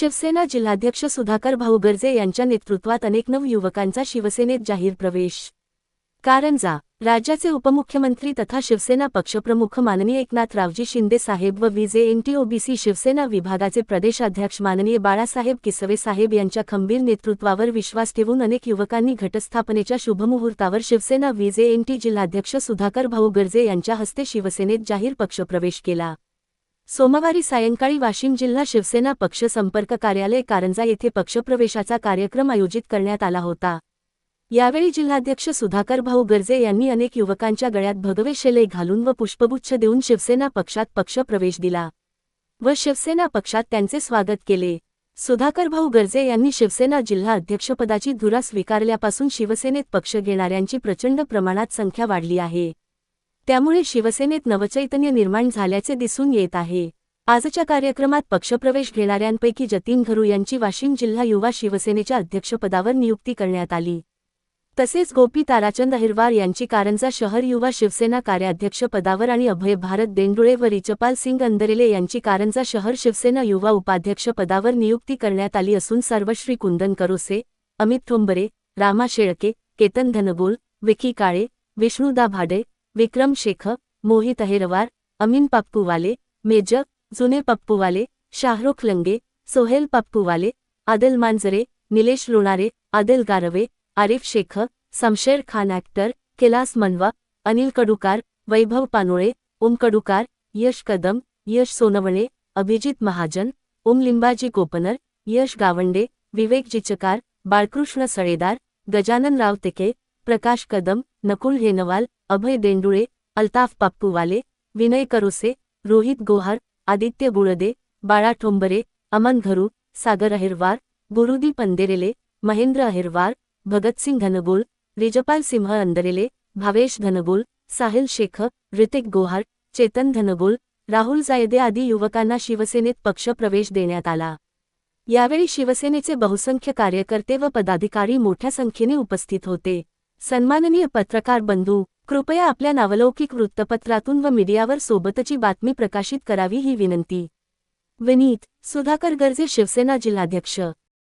शिवसेना जिल्हाध्यक्ष सुधाकर भाऊ गर्जे यांच्या नेतृत्वात अनेक नवयुवकांचा शिवसेनेत जाहीर प्रवेश. कारंजा राज्याचे उपमुख्यमंत्री तथा शिवसेना पक्षप्रमुख माननीय एकनाथरावजी शिंदे साहेब व विजे एनटीओबीसी शिवसेना विभागाचे प्रदेशाध्यक्ष माननीय बाळासाहेब किसवे साहेब यांच्या खंबीर नेतृत्वावर विश्वास ठेवून अनेक युवकांनी घटस्थापनेच्या शुभमुहूर्तावर शिवसेना विजे एनटी जिल्हाध्यक्ष सुधाकर भाऊ गर्जे यांच्या हस्ते शिवसेनेत जाहीर पक्षप्रवेश केला. सोमवारी सायंकाळी वाशिम जिल्हा शिवसेना पक्ष संपर्क कार्यालय कारंजा येथे पक्षप्रवेशाचा कार्यक्रम आयोजित करण्यात आला होता. यावेळी जिल्हाध्यक्ष सुधाकर भाऊ गर्जे यांनी अनेक युवकांच्या गळ्यात भगवे शेले घालून व पुष्पगुच्छ देऊन शिवसेना पक्षात पक्षप्रवेश दिला व शिवसेना पक्षात त्यांचे स्वागत केले. सुधाकर भाऊ गर्जे यांनी शिवसेना जिल्हा अध्यक्षपदाची धुरा स्वीकारल्यापासून शिवसेनेत पक्ष घेणाऱ्यांची प्रचंड प्रमाणात संख्या वाढली आहे. त्यामुळे शिवसेनेत नवचैतन्य निर्माण झाल्याचे दिसून येत आहे. आजच्या कार्यक्रमात पक्षप्रवेश घेणाऱ्यांपैकी जतीन घरू यांची वाशिम जिल्हा युवा शिवसेनेच्या अध्यक्षपदावर नियुक्ती करण्यात आली. तसेच गोपी ताराचंद अहिरवार यांची कारंजा शहर युवा शिवसेना कार्याध्यक्षपदावर आणि अभय भारत देंडुळे व रिचपाल सिंग अंदरेले यांची कारंजा शहर शिवसेना युवा उपाध्यक्षपदावर नियुक्ती करण्यात आली असून सर्वश्री कुंदन करोसे अमित ठोंबरे रामा शेळके केतन धनगोल विकी काळे विष्णुदा भाडे विक्रम शेख मोहित अहेरवार अमीन पप्पूवाले मेजर जुने पप्पूवाले शाहरुख लंगे सोहेल पप्पूवाले आदिल मांजरे निलेश लोणारे आदिल गारवे आरिफ शेख समशेर खान ॲक्टर कैलास मनवा अनिल कडुकार वैभव पानोळे ओम कडुकार यश कदम यश सोनवणे अभिजित महाजन ओम लिंबाजी कोपनर यश गावंडे विवेक जिचकार बाळकृष्ण सळेदार गजानन रावतेके प्रकाश कदम नकुल हेनवाल अभय देंडुळे अल्ताफ पप्पूवाले विनय करोसे रोहित गोहर आदित्य गुळदे बाळा ठोंबरे अमन घरू सागर अहिरवार गुरुदीप अंदेरेले महेंद्र अहिरवार भगतसिंग धनगोल रिजपाल सिंह अंदरेले भावेश धनगोल साहिल शेख ऋतिक गोहार चेतन धनगोल राहुल जायदे आदी युवकांना शिवसेनेत पक्षप्रवेश देण्यात आला. यावेळी शिवसेनेचे बहुसंख्य कार्यकर्ते व पदाधिकारी मोठ्या संख्येने उपस्थित होते. सन्माननीय पत्रकार बंधू कृपया आपल्या नावलौकिक वृत्तपत्रातून व मीडियावर सोबतची बातमी प्रकाशित करावी ही विनंती. विनीत सुधाकर गर्जे शिवसेना जिल्हाध्यक्ष.